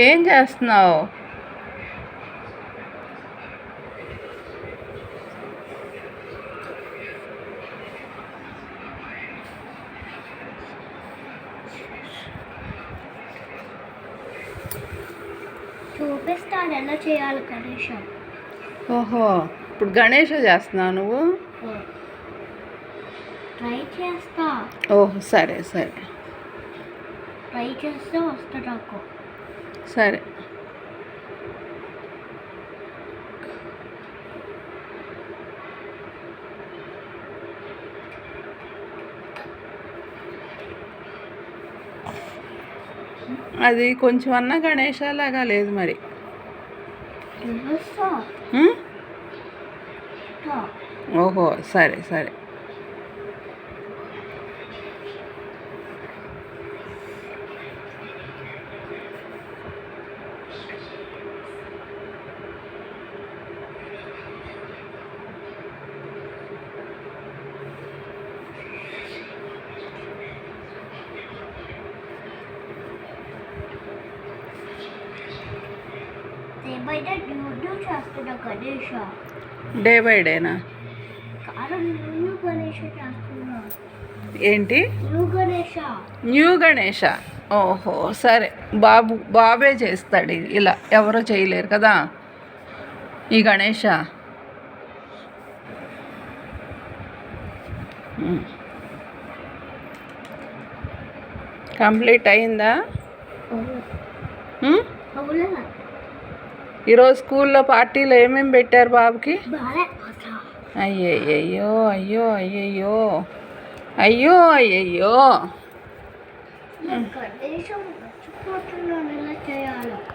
ఏం చేస్తున్నావు? చూపిస్తాను ఎలా చేయాలి గణేష్ ఓహో ఇప్పుడు గణేష చేస్తున్నావు నువ్వు? ట్రై చేస్తా. ఓహో సరే సరే. ట్రై చేస్తే వస్తా నాకు. సరే. అది కొంచెం అన్న గణేషలాగా లేదు మరి. ఓహో సరే సరే. చేస్తున్నా గణేష్. డే బై డేనా కారం న్యూ గణేష్ చేస్తున్నా. ఏంటి? న్యూ గణేష. న్యూ గణేష. ఓహో సరే. బాబు బాబే చేస్తాడు ఇలా. ఎవరో చేయలేరు కదా? ఈ గణేష. కంప్లీట్ అయిందా? ఈరోజు స్కూల్లో పార్టీలో ఏమేమి పెట్టారు బాబుకి బాగా అసలు అయ్యయ్యో అయ్యో అయ్యయ్యో అయ్యో అయ్యయ్యో గణేషం మర్చిపోతున్నాను ఎలా